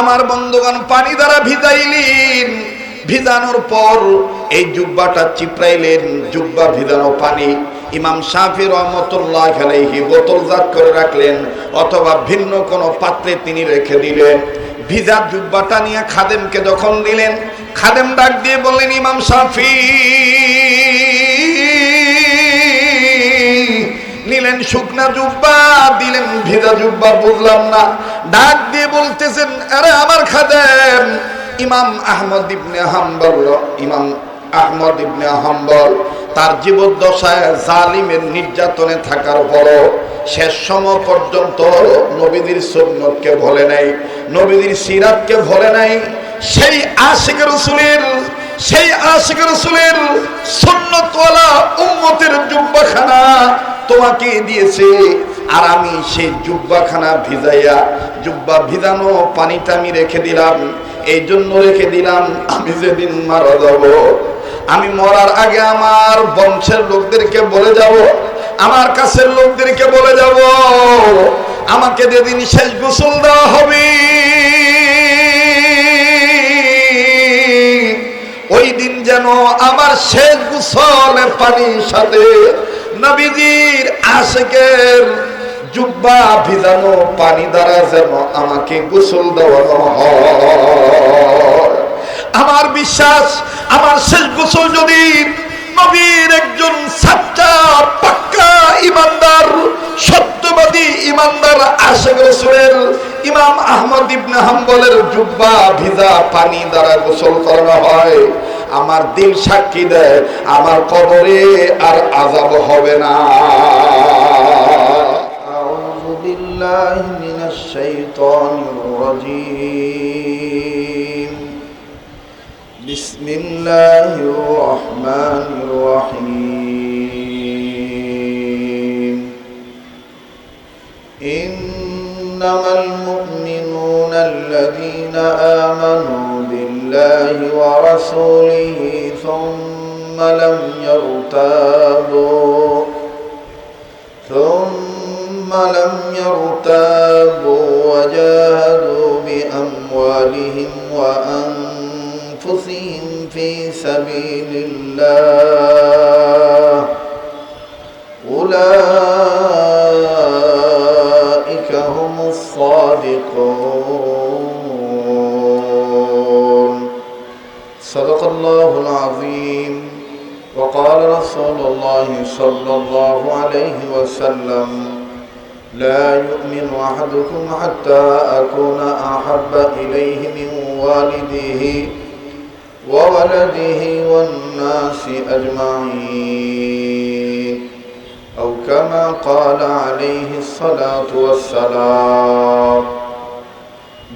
আমার বন্ধুগণ, পানি দ্বারা ভিজাইলেন। ভিজানোর পর এই জুব্বাটা চিপড়াইলেন। জুব্বা ভিজানো পানি ইমাম শাফি রহমতুল্লাহ আলাইহি বোতলজাত করে রাখলেন অথবা ভিন্ন কোনো পাত্রে তিনি রেখে দিলেন। ভিজা জুব্বাটা নিয়ে খাদেমকে যখন দিলেন, খাদেম ডাক দিয়ে বললেন, ইমাম শাফি, নিলেন শুকনা জুব্বা, দিলেন ভিজা জুব্বা, বুঝলাম না। ডাক দিয়ে বলতেছেন, আরে আমার খাদেম, ইমাম আহমদ ইবনে হাম্বল, ইমাম আহমদ ইবনে হাম্বল, তার জীবদ্দশায় জালিমের নির্যাতনে থাকার পরও শেষ সময় পর্যন্ত নবীদের সুন্নতকে ভোলে নাই, নবীদের সিরাতকে ভোলে নাই। সেই আশিক রসুলের, সেই আশিক রসুলের সুন্নতওয়ালা উম্মতের জুব্বাখানা তোমাকে দিয়েছে আর আমি সেই জুব্বাখানা ভিজাইয়া, জুব্বা ভিজানো পানিটা আমি রেখে দিলাম। এই জন্য রেখে দিলাম, আমি যেদিন মারা যাব, আমি মরার আগে আমার বংশের লোকদেরকে বলে যাব, আমার কাছের লোকদেরকে বলে যাব, আমাকে যেদিন শেষ গোসল দেওয়া হবে, ওই দিন যেন আমার শেষ গোসলে পানির সাথে নবীজির আশেকের জুব্বা ভিজানো পানি দ্বারা যেন আমাকে গোসল দেওয়ানো আমার বিশ্বাস, আমার শেষ গোসল যদি নবীর একজন সাচ্চা, পাক্কা ইমানদার, সত্যবাদী ইমানদার আশেখ রসুলের ইমাম আহমদ ইবনে হাম্বলের জুব্বা ভিজা পানি দ্বারা গোসল করানো হয়। আমার দিল সাক্ষী দেয়, আমার কবরে আর আজাব হবে না। بالله من الشيطان الرجيم. بسم الله الرحمن الرحيم. إنما المؤمنون الذين آمنوا بالله ورسوله ثم لم يرتابوا ثم لم يرتابوا وجاهدوا بأموالهم وأنفسهم في سبيل الله. أولئك هم الصادقون. صدق الله العظيم. وقال رسول الله صلى الله عليه وسلم لا يؤمن أحدكم حتى أكون أحب إليه من والده وولده والناس أجمعين أو كما قال عليه الصلاة والسلام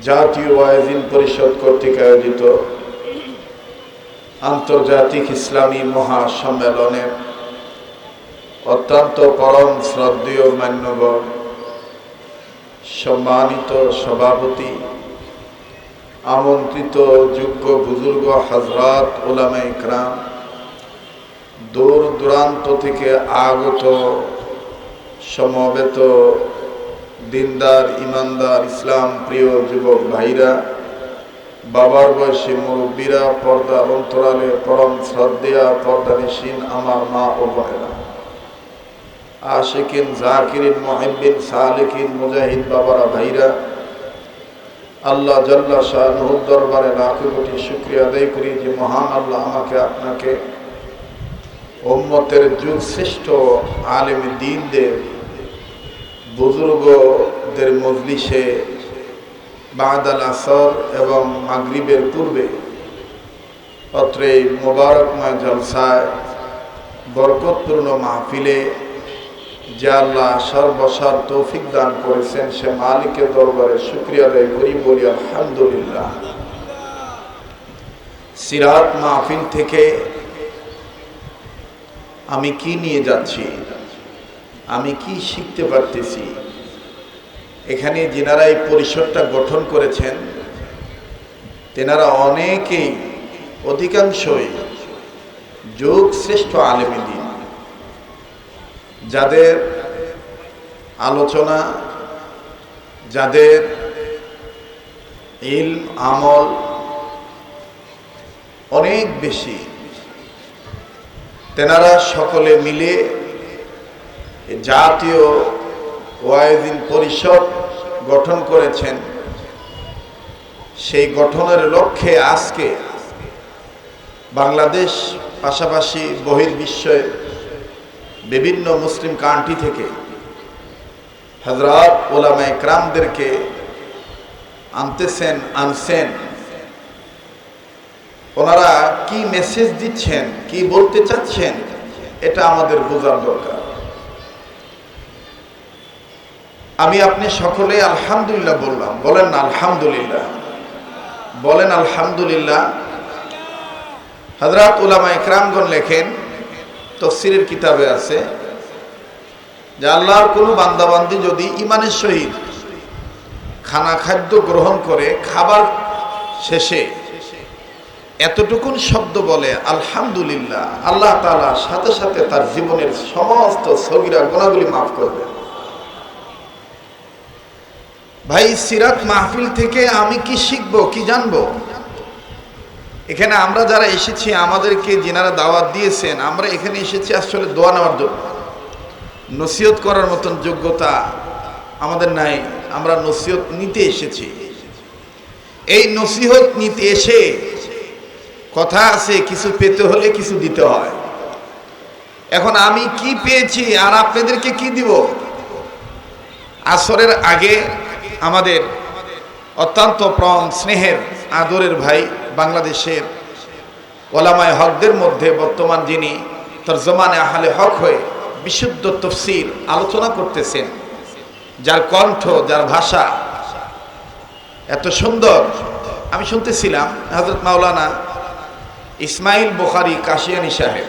জাতীয় ওয়াইজিন পরিষদ কর্তৃক আয়োজিত আন্তর্জাতিক ইসলামী মহাসম্মেলনের অত্যন্ত পরম শ্রদ্ধেয় মান্যবর সম্মানিত সভাপতি, আমন্ত্রিত যোগ্য বুজুর্গ হজরত ওলামা ইকরাম, দূর দূরান্ত থেকে আগত সমবেত দিনদার, ইমানদার, ইসলাম প্রিয় যুবক ভাইরা, বাবার বয়সী মুরব্বীরা, পর্দা অন্তরালে পরম শ্রদ্ধেয়া, পর্দা নিশীন আমার মা ও বোনেরা আশিকিন, জাকিরিন মহিবিন সালেকিন, মুজাহিদ বাবারা, ভাইরা, আল্লাহ জল্লা শাহ নুহুর দরবারে লাখো কোটি শুক্রিয়া আদায় করি যে মহান আল্লাহ আমাকে আপনাকে উম্মতের যুগ শ্রেষ্ঠ আলেম দিনদের, বুজুর্গদের মজলিসে বাদাল আসর এবং মাগরিবের পূর্বে অত্র মোবারকময় জলসায় বরকতপূর্ণ মাহফিলে যে আল্লাহ সর্বসার তৌফিক দান করেছেন, সে মালিকের দরবারে শুক্রিয়া আদায় করি, বলি আলহামদুলিল্লাহ। সিরাত মাহফিল থেকে আমি কি নিয়ে যাচ্ছি? আমি কি শিখতে পারতেছি? এখানে যেনারা এই পরিসরটা গঠন করেছেন, তেনারা অনেকেই, অধিকাংশই যোগ শ্রেষ্ঠ আলেমী দিন। যাদের আলোচনা, যাদের ইল আমল অনেক বেশি, তেনারা সকলে মিলে জাতীয় ওয়াইদিন পরিষদ গঠন করেছেন। সেই গঠনের লক্ষ্যে আজকে বাংলাদেশ পাশাপাশি বহির্বিশ্বের বিভিন্ন মুসলিম কান্ট্রি থেকে হজরত ওলামা ইকরামদেরকে আনতেছেন, আনছেন। ওনারা কি মেসেজ দিচ্ছেন, কি বলতে চাচ্ছেন, এটা আমাদের বোঝার দরকার। আমি আপনি সকলে আলহামদুলিল্লাহ বললাম। বলেন না, আলহামদুলিল্লাহ। বলেন, আলহামদুলিল্লাহ। হজরত উলামা ইকরামগণ লেখেন তফসিরের কিতাবে আছে যে আল্লাহর কোনো বান্দাবান্দি যদি ইমানের সহিত খানা খাদ্য গ্রহণ করে খাবার শেষে এতটুকুন শব্দ বলে, আলহামদুলিল্লাহ, আল্লাহ তাআলা সাথে সাথে তার জীবনের সমস্ত সগিরা গোনাগুলি মাফ করবেন ভাই, সিরাত মাহফিল থেকে আমি কি শিখব, কি জানব? এখানে আমরা যারা এসেছি, আমাদেরকে যেনারা দাওয়াত দিয়েছেন, আমরা এখানে এসেছি আসলে দোয়া নেওয়ার জন্য। নসিহত করার মতন যোগ্যতা আমাদের নাই, আমরা নসিহত নিতে এসেছি। এই নসিহত নিতে এসে কথা আছে, কিছু পেতে হলে কিছু দিতে হয়। এখন আমি কি পেয়েছি আর আপনাদেরকে কি দিব? আসরের আগে আমাদের অত্যন্ত প্রম স্নেহের আদরের ভাই বাংলাদেশের ওলামায় হকদের মধ্যে বর্তমান যিনি তর্জমানে আহলে হক হয়ে বিশুদ্ধ তফসির আলোচনা করতেছেন, যার কণ্ঠ, যার ভাষা এত সুন্দর। আমি শুনতেছিলাম হজরত মাওলানা ইসমাইল বুখারি কাশিয়ানি সাহেব,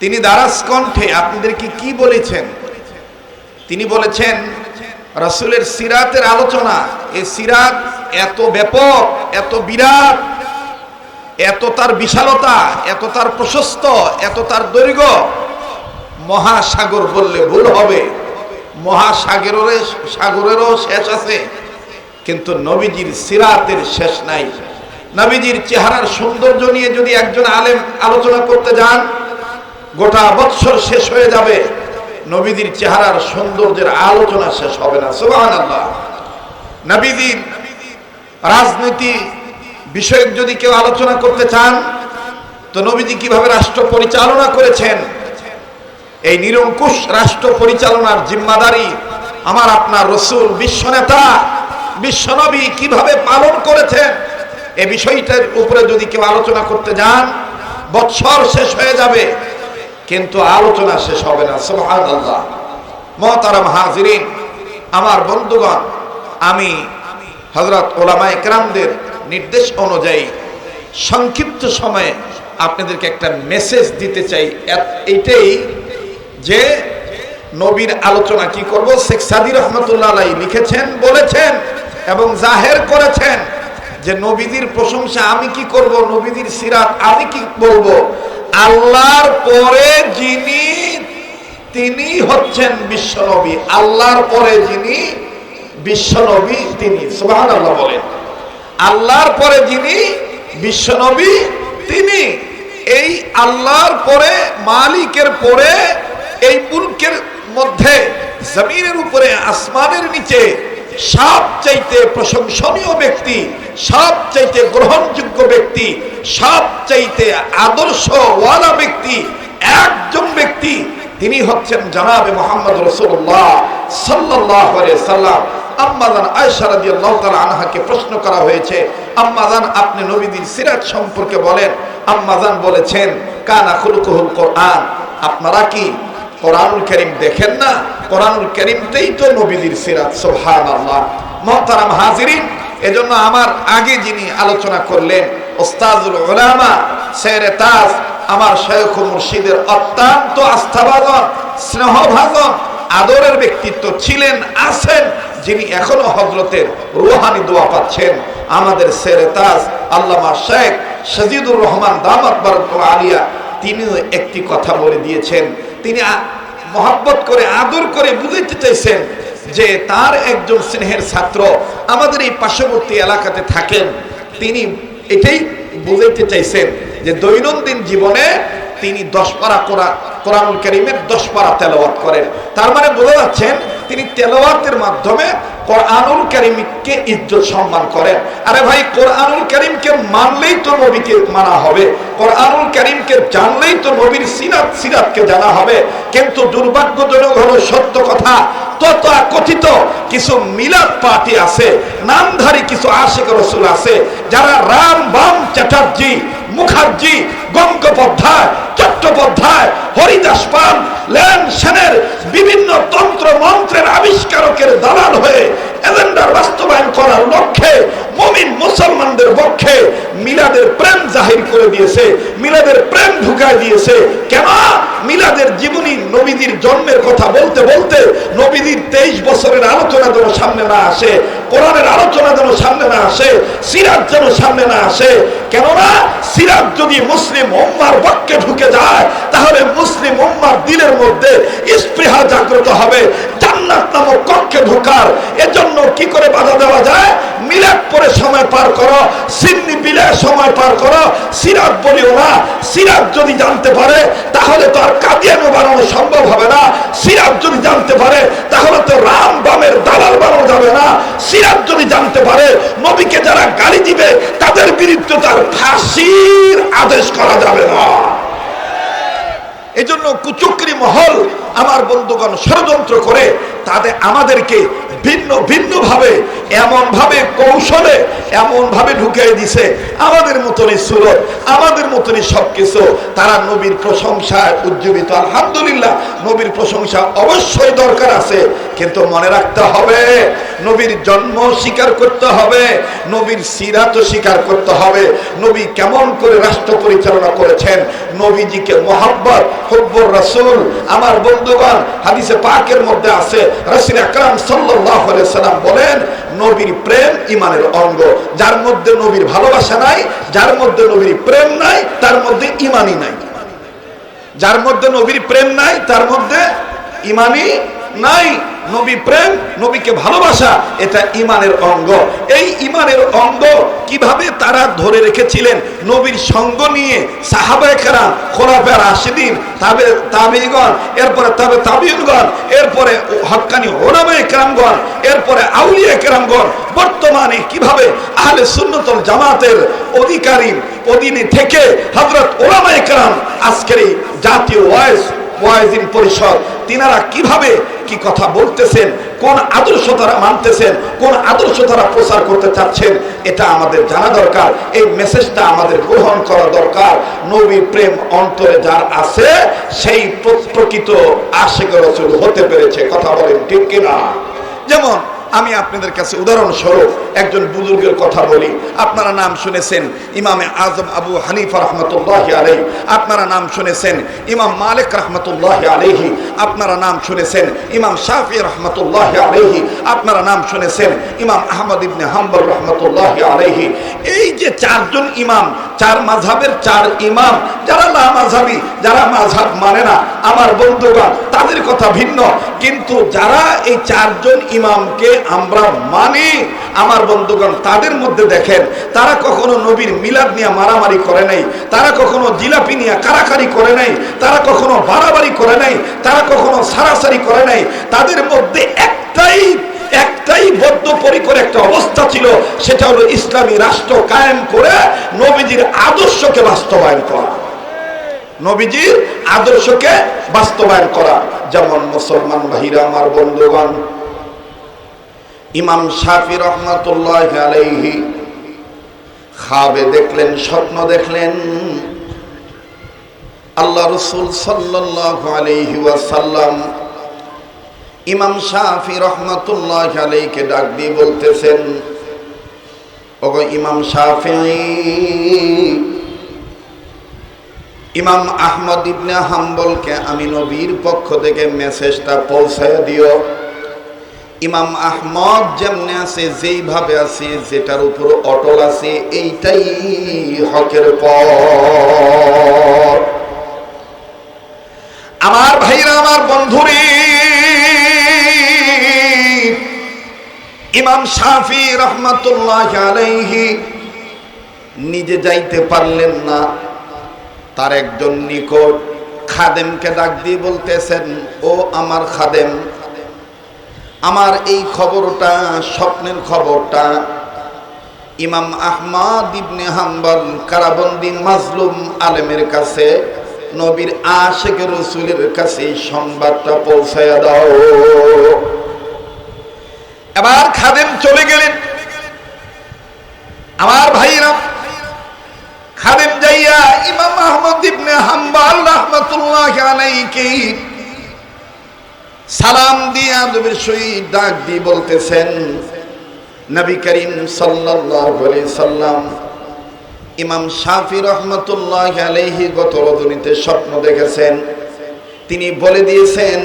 তিনি দারাস কণ্ঠে আপনাদেরকে কি বলেছেন? তিনি বলেছেন রসুলের সিরাতের আলোচনা এই সিরাত এত ব্যাপক, এত বিরাট, এত তার বিশালতা, এত তার প্রশস্ত, এত তার দৈর্ঘ্য। মহাসাগর বললে ভুল হবে। মহাসাগরের সাগরেরও শেষ আছে। কিন্তু নবীজির সিরাতের শেষ নাই। নবীজির চেহারার সৌন্দর্য নিয়ে যদি একজন আলেম আলোচনা করতে যান, গোটা বৎসর শেষ হয়ে যাবে। নবীদের চেহারার সৌন্দর্যের আলোচনা শেষ হবে না। সুবাহান আল্লাহ নবীদের রাজনীতি বিষয়ক যদি কেউ আলোচনা করতে চান, তো নবীজি কীভাবে রাষ্ট্র পরিচালনা করেছেন? এই নিরঙ্কুশ রাষ্ট্র পরিচালনার জিম্মাদারি আমার আপনার রসুল বিশ্বনেতা বিশ্বনবী কীভাবে পালন করেছেন? এ বিষয়টার উপরে যদি কেউ আলোচনা করতে যান, বৎসর শেষ হয়ে যাবে। কিন্তু আলোচনা শেষ হবে না সোহান আল্লাহ মহতারাম হাজিরিন, আমার বন্ধুগণ, আমি হজরত ওলামা একরামদের নির্দেশ অনুযায়ী সংক্ষিপ্ত সময়ে আপনাদেরকে একটা মেসেজ দিতে চাই। এইটাই যে নবীর আলোচনা কি করব? শেখ সাদি রহমতুল্লাহ লিখেছেন, বলেছেন এবং জাহের করেছেন। যে নবীদের প্রশংসা আমি কি করব, নবীদের সিরাত আমি কি বলব? আল্লাহর পরে যিনি, তিনি হচ্ছেন বিশ্বনবী আল্লাহর পরে যিনি বিশ্বনবী তিনি। সুবহান আল্লাহ বলেন। আল্লাহর পরে যিনি বিশ্বনবী তিনি। এই আল্লাহর পরে, মালিকের পরে, এই মুলকের মধ্যে, জমিনের উপরে, আসমানের নিচে সব চাইতে প্রশংসনীয় ব্যক্তি সব চাইতে গ্রহণযোগ্য ব্যক্তি সব চাইতে আদর্শ ওয়ালা ব্যক্তি, একজন ব্যক্তি, তিনি হচ্ছেন জানাবে মোহাম্মদ রসুল্লাহ সাল্লাহ সাল্লাম। আম্মাদান আয়সা রাদিয়াল্লাহু তাআলা আনহাকে প্রশ্ন করা হয়েছে আম্মাদান আপনি নবীদের সিরাত সম্পর্কে বলেন? আম্মাদান বলেছেন, কানা খুলুকুহুল কোরআন, আপনারা কি কোরআনুল করিম দেখেন না, কোরআনুল করিমটাই তো নবীদের সিরাত, সুবহানাল্লাহ। মুহতারাম হাজিরিন, এজন্য আমার আগে যিনি আলোচনা করলেন ওস্তাজুল উলামা শেরে তাজ, আমার শেখ মুর্শিদের অত্যন্ত আস্থাভাজন, স্নেহভাজন, আদরের ব্যক্তিত্ব ছিলেন, আছেন, যিনি এখনও হজরতের রুহানি দোয়া পাচ্ছেন। আমাদের সেরে তাজ, আল্লামা শেখ সজিদুর রহমান দামাত আলিয়া তিনিও একটি কথা বলে দিয়েছেন। তিনি মহব্বত করে, আদর করে বুঝাইতে চাইছেন যে তার একজন স্নেহের ছাত্র আমাদের এই পার্শ্ববর্তী এলাকাতে থাকেন। তিনি এটাই বুঝাইতে চাইছেন যে দৈনন্দিন জীবনে তিনি দশ পারা কোরআন কোরআনুল করিমের দশ পারা তেলাওয়াত করেন। তার মানে বোঝা যাচ্ছেন তিনি তেলাওয়াতের মাধ্যমে কোরআনুল করিমকে ইজ্জত সম্মান করেন। আরে ভাই, কোরআনুল করিমকে মানলেই তো নবীকে মানা হবে। কোরআনুল করিমকে জানলেই তো নবীর সিরাত, সিরাতকে জানা হবে। কিন্তু দুর্ভাগ্যজনক হলো সত্য কথা তত কথিত কিছু মিলাদ পার্টি আছে, নামধারী কিছু আশেক রসুল আছে, যারা রাম বাম চ্যাটার্জি মুখার্জি, গঙ্গোপাধ্যায়, চট্টোপাধ্যায়, হরিদাস পান লেন সেনের বিভিন্ন তন্ত্র মন্ত্রের আবিষ্কারকের দালাল হয়ে এজেন্ডার বাস্তবায়ন করার লক্ষ্যে মমিন মুসলমানদের পক্ষে মিলাদের প্রেম জাহির করে দিয়েছে, মিলাদের প্রেম ঢুকায় দিয়েছে। কেন? মিলাদের জীবনী নবীদের জন্মের কথা বলতে বলতে নবীদের তেইশ বছরের আলোচনা যেন সামনে না আসে। কোরআনের আলোচনা যেন সামনে না আসে সিরাজ যেন সামনে না আসে। কেননা সিরাজ যদি মুসলিম উম্মার পক্ষে ঢুকে যায়, তাহলে মুসলিম উম্মার দিলের মধ্যে স্পৃহা জাগ্রত হবে। জান্নাত নামক কক্ষে ঢোকার এজন্য কি করে বাধা দেওয়া যায়? মিলাদ পরে সময় পার করো, সিন্নি বিলে সময় পার করো, সিরাত বলিও না। সিরাজ যদি জানতে পারে, তাহলে তো আর কাদিয়ানো বানানো সম্ভব হবে না। সিরাজ যদি জানতে পারে, তাহলে তো রাম বামের দালাল বানানো যাবে না। সিরাত যদি জানতে পারে, নবীকে যারা গালি দিবে, তাদের বিরুদ্ধে তার ফাঁসির আদেশ করা যাবে না। এজন্য কুচুকরি মহল আমার বন্ধুগণ ষড়যন্ত্র করে, তাদের আমাদেরকে ভিন্ন ভিন্ন এমন ভাবে কৌশলে এমন ভাবে ঢুকিয়ে দিছে। আমাদের মতনই সুরত, আমাদের মতনই সবকিছু, তারা নবীর প্রশংসায় উজ্জীবিত। আলহামদুলিল্লাহ, নবীর প্রশংসা অবশ্যই দরকার আছে, কিন্তু মনে রাখতে হবে, নবীর জন্ম স্বীকার করতে হবে, নবীর সিরাত স্বীকার করতে হবে, নবী কেমন করে রাষ্ট্র পরিচালনা করেছেন, নবীজিকে মোহাব্বত, হব্বর রাসূল, আমার বন্ধুগণ, হাদিসে পাকের মধ্যে আছে, রাসূল আকরাম আলাইহি সাল্লাম বলেন নবীর প্রেম ইমানের অঙ্গ। যার মধ্যে নবীর ভালোবাসা নাই, যার মধ্যে নবীর প্রেম নাই, তার মধ্যে ইমানই নাই। যার মধ্যে নবীর প্রেম নাই, তার মধ্যে ইমানই নাই, নবী প্রেম, নবীকে ভালোবাসা, এটা ইমানের অঙ্গ। এই ইমানের অঙ্গ কীভাবে তারা ধরে রেখেছিলেন? নবীর সঙ্গ নিয়ে সাহাবায়ে কেরাম খোলাফের আশিদিন তাবে তাবিগণ এরপরে তবে তাবিউনগণ, এরপরে হক্কানি ওলামায়ে কেরামগণ, এরপরে আউলিয়া কেরামগণ, বর্তমানে কীভাবে আহলে সুন্নতল জামাতের অধিকারী অধীনে থেকে হযরত ওলামায়ে কেরাম আজকের এই জাতীয় ওয়াইস ওয়াইজিন পরিষদ। তিনারা কীভাবে কি কথা বলতেছেন, কোন আদর্শ তারা মানতেছেন, কোন আদর্শ তারা প্রচার করতে চাচ্ছেন, এটা আমাদের জানা দরকার। এই মেসেজটা আমাদের গ্রহণ করা দরকার। নবী প্রেম অন্তরে যার আছে, সেই প্র- প্রকৃত আশেক রসুল হতে পেরেছে। কথা বলেন ঠিক কিনা? যেমন আমি আপনাদের কাছে উদাহরণস্বরূপ একজন বুজুর্গের কথা বলি। আপনারা নাম শুনেছেন ইমামে আজম আবু হানিফা রহমতুল্লাহ আলহি আপনারা নাম শুনেছেন ইমাম মালিক রহমতুল্লাহ আলহি আপনারা নাম শুনেছেন ইমাম শাফি রহমতুল্লাহ আলহি আপনারা নাম শুনেছেন ইমাম আহমদ ইবনে হাম্বল রহমতুল্লাহ আলহি এই যে চারজন ইমাম, চার মাঝহাবের চার ইমাম, যারা লা মাঝাবি যারা মাঝহাব মানে না, আমার বন্ধুগণ, তাদের কথা ভিন্ন। কিন্তু যারা এই চারজন ইমামকে আমরা মানি। আমার বন্ধুগণ, তাদের মধ্যে দেখেন, তারা কখনো নবীর মিলাদ নিয়ে মারামারি করে নাই, তারা কখনো জিলাপি নিয়ে কারাকারি করে নাই, তারা কখনো বাড়াবাড়ি করে নাই, তারা কখনো সারাসারি করে নাই। তাদের মধ্যে একটাই একটাই বদ্ধপরিকর একটা অবস্থা ছিল, সেটা হলো ইসলামী রাষ্ট্র কায়েম করে নবীজির আদর্শকে বাস্তবায়ন করা। নবীজির আদর্শকে বাস্তবায়ন করা। যেমন মুসলমান ভাইরা, আমার বন্ধুগণ ইমাম শাফি রহমতুল্লাহ আলাইহি খাবে দেখলেন, স্বপ্ন দেখলেন। আল্লাহ রসুল সাল্লাল্লাহু আলাইহি ওয়াসাল্লাম ইমাম শাফি রহমতুল্লাহ আলাইকে ডাক দিয়ে বলতেছেন, ওগো ইমাম শাফি, ইমাম আহমদ ইবনে হাম্বলকে আমি নবীর পক্ষ থেকে মেসেজটা পৌঁছায় দিও। ইমাম আহমদ যেমনে আছে, যেইভাবে আছে, যেটার উপর অটল আছে, এইটাই হকের পর আমার ভাইরা, আমার বন্ধুরে, ইমাম শাফি রহমাতুল্লাহ আলাইহি নিজে যাইতে পারলেন না। তার একজন নিকট খাদেমকে ডাক দিয়ে বলতেছেন, ও আমার খাদেম আমার এই খবরটা, স্বপ্নের খবরটা, ইমাম আহমদ ইবনে হাম্বল, কারাবন্দি মাজলুম আলেমের কাছে, নবীর আশেক রসুলের কাছে সংবাদটা পৌঁছায়া দাও। এবার খাদেম চলে গেলেন। আমার ভাইরা, খাদেম যাইয়া ইমাম আহমদ ইবনে হাম্বল রহমাতুল্লাহ আলাইহি সালাম দিয়ে আদবের সহিত ডাক দিয়ে বলতেছেন, নবী করিম সাল্লাম, ইমাম শাফি রহমতুল্লাহ আলাইহি গত রজনীতে স্বপ্ন দেখেছেন। তিনি বলে দিয়েছেন,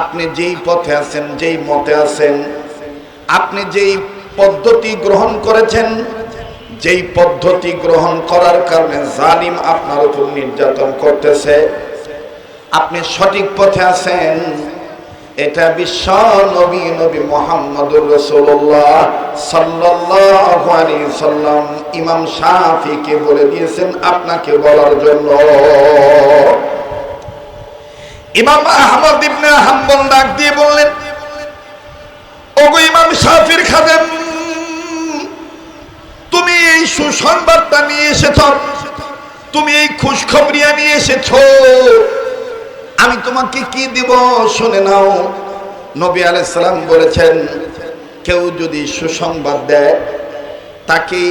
আপনি যেই পথে আছেন, যেই মতে আছেন, আপনি যেই পদ্ধতি গ্রহণ করেছেন, যেই পদ্ধতি গ্রহণ করার কারণে জালিম আপনার উপর নির্যাতন করতেছে। আপনি সঠিক পথে আছেন। এটা বিশ্ব নবী নবী মোহাম্মদুর রসুল্লাহ সাল্লাম ইমাম শাফিকে বলে দিয়েছেন আপনাকে বলার জন্য। ইমাম আহমদ ইবনে হাম্বল ডাক দিয়ে বললেন, ওগো ইমাম শাফির খাদেম, তুমি এই সুসংবাদটা নিয়ে এসেছ, তুমি এই খুশখবরিয়া নিয়ে এসেছ আমি তোমাকে কি দিব শুনে নাও। নবী আলাইসালাম বলেছেন, কেউ যদি সুসংবাদ দেয়, তাকে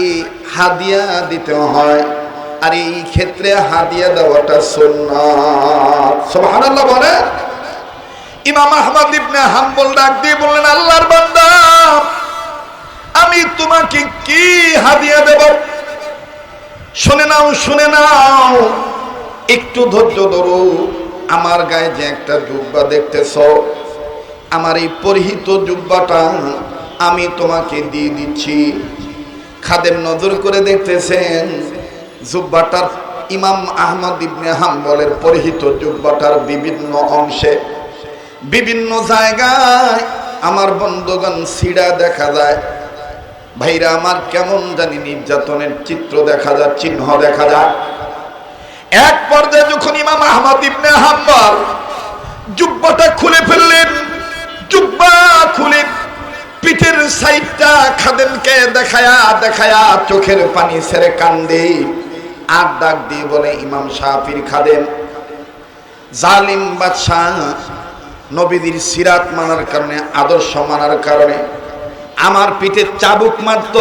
হাদিয়া দিতে হয়। আর এই ক্ষেত্রে হাদিয়া দেওয়াটা সুবহানাল্লাহ বলে। ইমাম আহমদ ইবনে হাম্বল ডাক দিয়ে বললেন, আল্লাহর বান্দা, আমি তোমাকে কি হাদিয়া দেব? শুনে নাও শুনে নাও। একটু ধৈর্য ধরো। আমার গায়ে যে একটা জুব্বা দেখতেছ, আমার এই পরিহিত জুব্বাটা আমি তোমাকে দিয়ে দিচ্ছি। খাদেম নজর করে দেখতেছেন, জুব্বাটার ইমাম আহমদ ইবনে হাম্বলের পরিহিত জুব্বাটার বিভিন্ন অংশে। বিভিন্ন জায়গায় আমার বন্ধুগণ সিডা দেখা যায়। ভাইরা, আমার কেমন জানি নির্যাতনের চিত্র দেখা যায়, চিহ্ন দেখা যায়। এক পর্যায়ে যখন ইমাম আহমদ ইবনে হাম্বল জুব্বাটা খুলে ফেললেন, জুব্বা খুলে পিঠের সাইডটা খাদেমকে দেখায়া দেখায়া চোখের পানি ছেড়ে কান্দে, আর ডাক দিয়ে বলে, ইমাম শাফির খাদেম, জালিম বাদশাহ নবীদের সিরাত মানার কারণে, আদর্শ মানার কারণে, আমার পিঠে চাবুক মারত,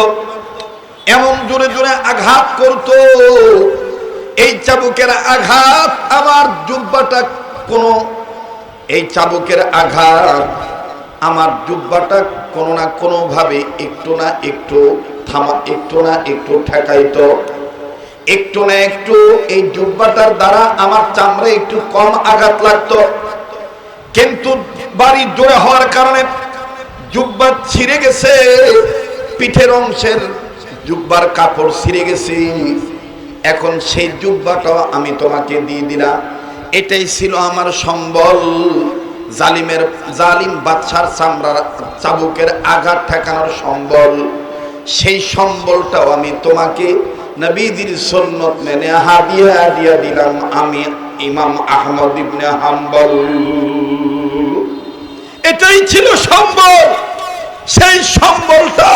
এমন জোরে জোরে আঘাত করতো এই চাবুকের আঘাত, আমার জুব্বাটা কোনো এই চাবুকের আঘাত, আমার জুব্বাটা কোনো না কোনোভাবে একটু না একটু থামা, একটু না একটু ঠেকাইত। একটু না একটু এই জুব্বাটার দ্বারা আমার চামড়ে একটু কম আঘাত লাগতো। কিন্তু বাড়ি জোরে হওয়ার কারণে জুব্বা ছিঁড়ে গেছে, পিঠের অংশের জুব্বার কাপড় ছিঁড়ে গেছে। এখন সেই জুব্বাটাও আমি তোমাকে দিয়ে দিলাম। এটাই ছিল আমার সম্বল। জালিমের, জালিম বাদশার চামড়ার, চাবুকের আঘাত ঠেকানোর সম্বল। সেই সম্বলটাও আমি তোমাকে নবীদের সন্ন্যত মেনে হাদিয়া দিয়া দিলাম আমি ইমাম আহমদ ইবনে হাম্বল। এটাই ছিল সম্বল। সেই সম্বলটা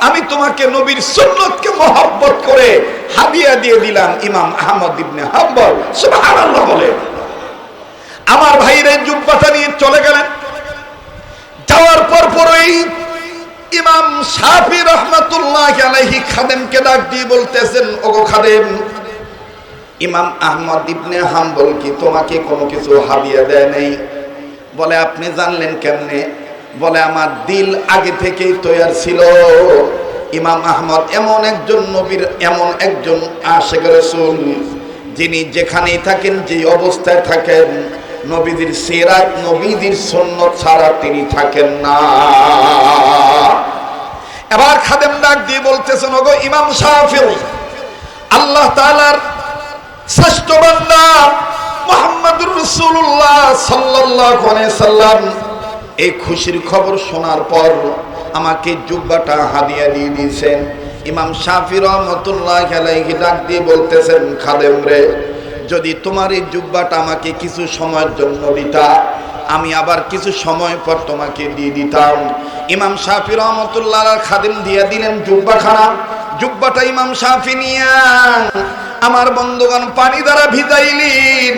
আমি তোমাকে নবীর সুন্নতকে মহব্বত করে হাদিয়া দিয়ে দিলাম ইমাম আহমদ ইবনে হাম্বল। সুবহানাল্লাহ বলে। আমার ভাইরা জুব্বাটা নিয়ে চলে গেলেন। যাওয়ার পর পরই ইমাম শাফি রহমাতুল্লাহ আলাইহি খাদেমকে ডাক দিয়ে বলতেছেন, ওগো খাদেম, ইমাম আহমদ ইবনে হাম্বল কি তোমাকে কোনো কিছু হাদিয়া দেয় নাই? বলে, আপনি জানলেন কেমনে? বলে, আমার দিল আগে থেকেই তৈয়ার ছিল। ইমাম আহমদ এমন একজন নবীর, এমন একজন আশেক রসুল যিনি যেখানেই থাকেন যে অবস্থায় থাকেন, নবীদের সেরাত, নবীদের সন্ন্যত ছাড়া তিনি থাকেন না। এবার খাদেম ডাক দিয়ে বলতেছেন, ওগো ইমাম সাহাফিল আল্লাহ তাআলার শ্রেষ্ঠ বান্দা মোহাম্মদুর রাসূলুল্লাহ সাল্লাল্লাহু আলাইহি সাল্লাম। এই খুশির খবর শোনার পর আমাকে জুব্বাটা হাদিয়া দিয়ে দিয়েছেন। ইমাম শাফি রহমতুল্লাহ আলাইহি ডাক দিয়ে বলতেছেন, খাদেম রে, যদি তোমার এই জুব্বাটা আমাকে কিছু সময়ের জন্য দিতা, আমি আবার কিছু সময় পর তোমাকে দিয়ে দিতাম। ইমাম শাফি রহমতুল্লাহ খাদিম দিয়ে দিলেন জুব্বা খানা জুব্বাটা ইমাম শাফি নিয়া, আমার বন্ধুগণ, পানি দ্বারা ভিজাইলেন।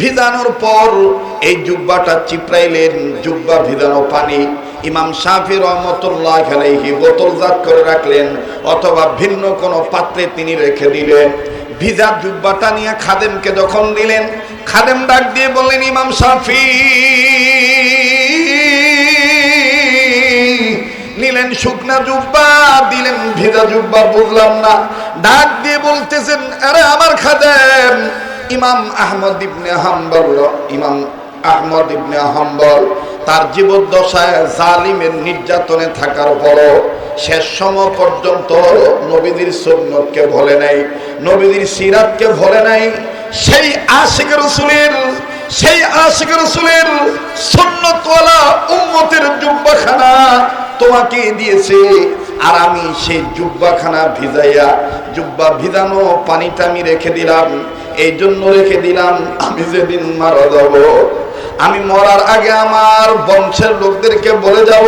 ভিজানোর পর এই জুব্বাটা চিপড়াইলেন। জুব্বা ভিজানো পানি ইমাম শাফি রহমতুল্লাহ আলাইহি বোতলজাত করে রাখলেন, অথবা ভিন্ন কোনো পাত্রে তিনি রেখে দিলেন। ভিজা জুব্বাটা নিয়ে খাদেমকে যখন দিলেন, খাদেম ডাক দিয়ে বললেন, ইমাম শাফি! নিলেন শুকনা জুব্বা, দিলেন ভিজা জুব্বা, বুঝলাম না। ডাক দিয়ে বলতেছেন, আরে আমার খাদেম! ইমাম আহমদ ইবনে হাম্বল, ইমাম আহমদ ইবনে হাম্বল, তার জীবদ্দশায় জালিমের নির্যাতনে থাকার পরও শেষ সময় পর্যন্ত নবীদের সুন্নতকে ভোলে নাই নবীদের সিরাতকে ভোলে নাই। সেই আশিক রসুলের, সেই আশিক রসুলের সুন্নতওয়ালা উম্মতের জুব্বাখানা তোমাকে দিয়েছে, আর আমি সেই জুব্বাখানা ভিজাইয়া, জুব্বা ভিজানো পানিটা আমি রেখে দিলাম, এই জন্য রেখে দিলাম, আমি যেদিন মারা যাব আমি মরার আগে আমার বংশের লোকদেরকে বলে যাব,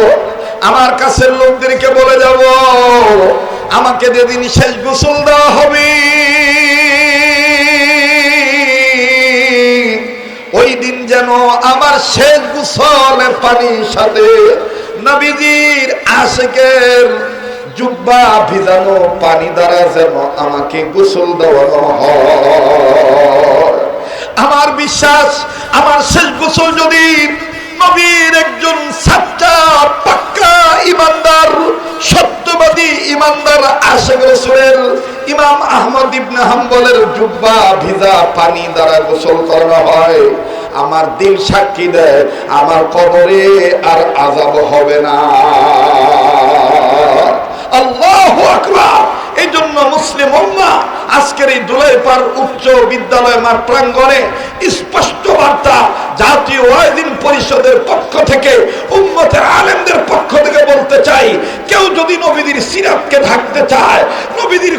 আমার কাছের লোকদেরকে বলে যাব, আমাকে যেদিন শেষ গোসল দেওয়া হবে, ওই দিন যেন আমার শেষ গোসলের পানির সাথে নবীজির আশেকের জুব্বা ভিজানো পানি দ্বারা যেন আমাকে গোসল দেওয়ানো হয়। আমার বিশ্বাস, আমার শেষ গোসল যদি নবীর একজন সাচ্চা, পাক্কা ইমানদার, সত্যবাদী ইমানদার আশেক রসুলের ইমাম আহমদ ইবনে হাম্বলের জুব্বা ভিজা পানি দ্বারা গোসল করানো হয়। আমার দিল সাক্ষী দেয়, আমার কবরে আর আজাব হবে না। আল্লাহ আকবার! এই জন্য মুসলিম উম্মা আজকের এই দুলাইপার উচ্চ বিদ্যালয় মার প্রাঙ্গণে স্পষ্ট বার্তা জাতীয় ওয়াইদিন পরিষদের পক্ষ থেকে, উম্মতের আলেমদের পক্ষ থেকে বলতে চাই, কেউ যদি নবীদের সিরাতকে ঢাকতে চায়, নবীদের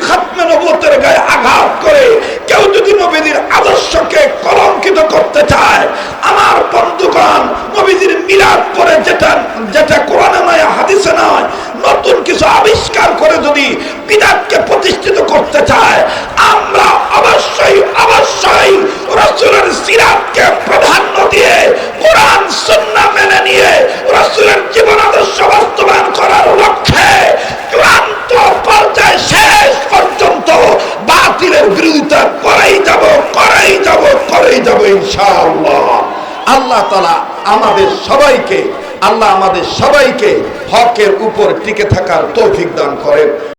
তালা আমাদের সবাইকে আল্লাহ আমাদের সবাইকে হকের উপর টিকে থাকার তৌফিক দান করেন।